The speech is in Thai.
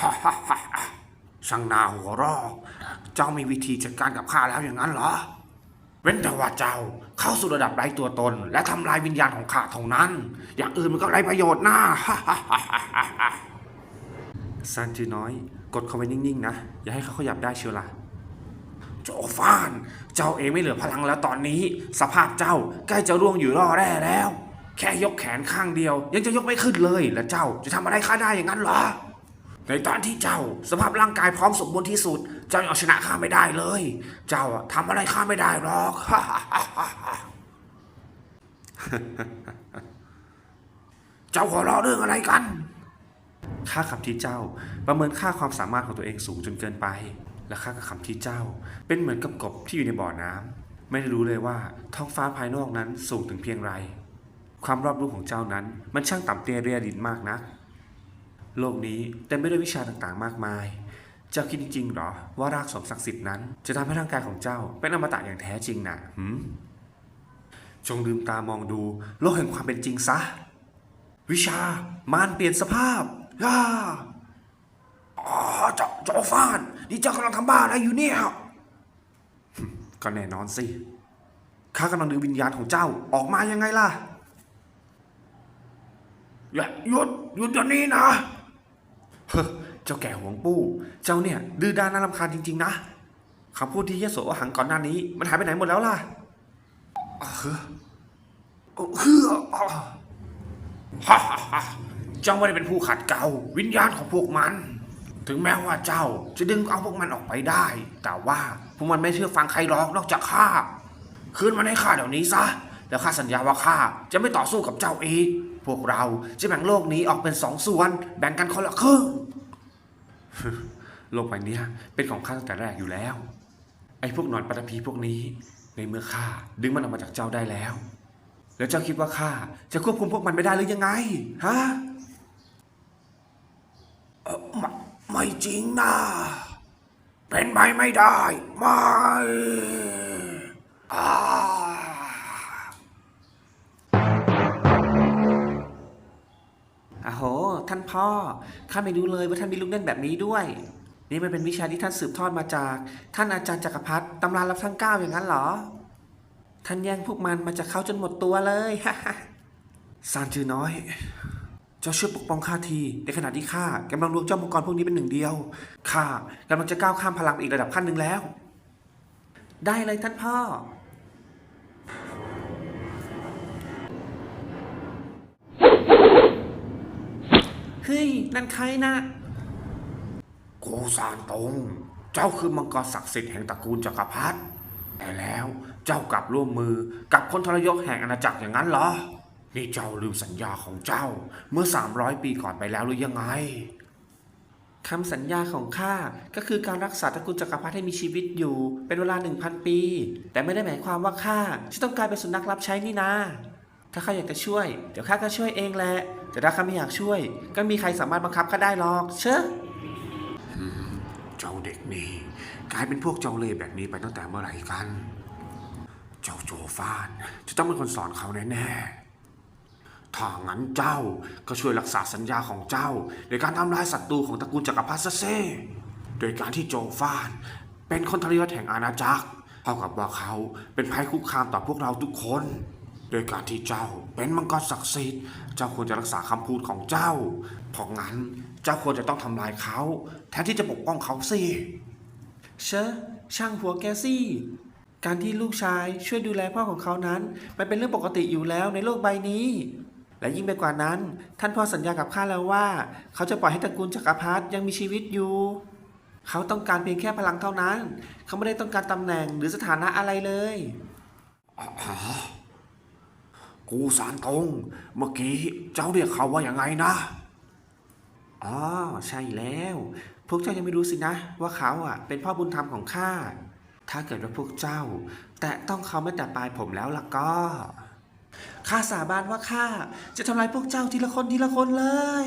ฮ่าฮ่าฮ่าช่างนาหัวรอกเจ้ามีวิธีจัดการกับข้าแล้วอย่างนั้นเหรอ เว้นแต่ว่าเจ้าเข้าสู่ระดับไร้ตัวตน และทำลายวิญญาณของข้าเท่านั้น อย่างอื่นมันก็ไร้ประโยชน์นะฮ่าฮ่าฮ่าฮ่าฮ่าฮ่าซันจือน้อย กดเขาไว้นิ่งๆนะ อย่าให้เขาขยับได้เชียวล่ะโจฟาน เจ้าเองไม่เหลือพลังแล้วตอนนี้ สภาพเจ้าใกล้จะร่วงอยู่ร่อแร่แล้ว แค่ยกแขนข้างเดียว ยังจะยกไม่ขึ้นเลย แล้วเจ้าจะทำอะไรข้าได้อย่างนั้นเหรอ ในตอนที่เจ้าสภาพร่างกายพร้อมสมบูรณ์ที่สุด เจ้ายังเอาชนะข้าไม่ได้เลย เจ้าทำอะไรข้าไม่ได้หรอก เจ้าหัวเราะเรื่องอะไรกันข้าคำที่เจ้าประเมินค่าความสามารถของตัวเองสูงจนเกินไป และข้ากับคำที่เจ้า เป็นเหมือนกับกบที่อยู่ในบ่อน้ำไม่ได้รู้เลยว่าท้องฟ้าภายนอกนั้นสูงถึงเพียงไร ความรอบรู้ของเจ้านั้นมันช่างต่ำเตี้ยเรียดินมากนัก โลกนี้เต็มไปด้วยวิชาต่างๆ มากมาย เจ้าคิดจริงๆหรอ ว่ารากสมศักดิ์สิทธิ์นั้น จะทำให้ร่างกายของเจ้า เป็นอมตะอย่างแท้จริงน่ะหืมจงลืมตามองดู โลกแห่งความเป็นจริงซะ วิชามารเปลี่ยนสภาพย่าอ๋อเจ้าเจ้าฟานนี่เจ้ากำลังทำบ้าอะไรอยู่เนี่ยก็แน่นอนสิข้ากำลังดึงวิญญาณของเจ้าออกมายังไงล่ะ อย่าหยุดหยุดเดี๋ยวนี้นะ เฮ้อเจ้าแก่หวงปู้ เจ้าเนี่ยดื้อด้านน่ารำคาญจริง ๆ นะคำพูดที่ยโสหังก่อนหน้านี้ มันหายไปไหนหมดแล้วล่ะเฮ้อเฮ้ออฮ่าฮ่าเจ้าไม่ได้เป็นผู้ขัดเกลาวิญญาณของพวกมัน ถึงแม้ว่าเจ้าจะดึงเอาพวกมันออกไปได้ แต่ว่าพวกมันไม่เชื่อฟังใครหรอกนอกจากข้าคืนมันให้ข้าเดี๋ยวนี้ซะ แล้วข้าสัญญาว่าข้าจะไม่ต่อสู้กับเจ้าอีก พวกเราจะแบ่งโลกนี้ออกเป็นสองส่วน แบ่งกันคนละครึ่งโลกใบนี้เป็นของข้าตั้งแต่แรกอยู่แล้ว ไอ้พวกหนอนปฐพีพวกนี้ ในเมื่อข้าดึงมันออกมาจากเจ้าได้แล้ว แล้วเจ้าคิดว่าข้าจะควบคุมพวกมันไม่ได้หรือยังไงฮะไมไม่จริงนะเป็นไปไม่ได้ ไม่ ท่านพ่อข้าไม่รู้เลยว่าท่านมีลูกเล่นแบบนี้ด้วย นี่มันเป็นวิชาที่ท่านสืบทอดมาจาก ท่านอาจารย์จักรพรรดิตำรารับทั้งเก้าอย่างนั้นเหรอ ท่านแย่งพวกมันมาจากเขาจนหมดตัวเลยซานจือน้อย เจ้าช่วยปกป้องข้าที ในขณะที่ข้ากำลังรวมเจ้ามังกรพวกนี้เป็นหนึ่งเดียวข้ากำลังจะก้าวข้ามพลังอีกระดับขั้นหนึ่งแล้ว ได้เลยท่านพ่อ เฮ้ย นั่นใครนะกูซานตง เจ้าคือมังกรศักดิ์สิทธิ์แห่งตระกูลจักรพรรดิแต่แล้วเจ้ากลับร่วมมือกับคนทรยศแห่งอาณาจักรอย่างนั้นเหรอ นี่เจ้าลืมสัญญาของเจ้าเมื่อ 300 ปีก่อนไปแล้วหรือยังไงคำสัญญาของข้าก็คือการรักษาตระกูลจักรพรรดิให้มีชีวิตอยู่เป็นเวลาหนึ่งพันปี แต่ไม่ได้หมายความว่าข้าจะต้องกลายเป็นสุนัขรับใช้นี่นา ถ้าข้าอยากจะช่วย เดี๋ยวข้าก็ช่วยเองแหละ แต่ถ้าข้าไม่อยากช่วย ก็มีใครสามารถบังคับข้าได้หรอก เชื่อเจ้าเด็กนี่กลายเป็นพวกเจ้าเล่ห์แบบนี้ไปตั้งแต่เมื่อไหร่กัน เจ้าโจฟานจะต้องเป็นคนสอนเขาแน่ๆ ถ้างั้นเจ้าก็ช่วยรักษาสัญญาของเจ้าในการทำลายศัตรูของตระกูลจักรพรรดิซะเซ่โดยการที่โจฟานเป็นคนทรยศแห่งอาณาจักร เท่ากับว่าเขาเป็นภัยคุกคามต่อพวกเราทุกคน โดยการที่เจ้าเป็นมังกรศักดิ์สิทธิ์ เจ้าควรจะรักษาคำพูดของเจ้า เพราะงั้นเจ้าควรจะต้องทำลายเขา แทนที่จะปกป้องเขาสิเชอะช่างหัวแกซี่ การที่ลูกชายช่วยดูแลพ่อของเขานั้น มันเป็นเรื่องปกติอยู่แล้วในโลกใบนี้ และยิ่งไปกว่านั้น ท่านพ่อสัญญากับข้าแล้วว่า เขาจะปล่อยให้ตระกูลจักรพรรดิยังมีชีวิตอยู่ เขาต้องการเพียงแค่พลังเท่านั้น เขาไม่ได้ต้องการตำแหน่งหรือสถานะอะไรเลย กูสารตรง เมื่อกี้เจ้าเรียกเขาว่าอย่างไงนะอ๋อใช่แล้ว พวกเจ้ายังไม่รู้สินะ ว่าเขาอะ เป็นพ่อบุญธรรมของข้า ถ้าเกิดว่าพวกเจ้า แต่ต้องเขาไม่แต่ปลายผมแล้วล่ะก็ข้าสาบานว่าข้าจะทำลายพวกเจ้าทีละคนทีละคนเลย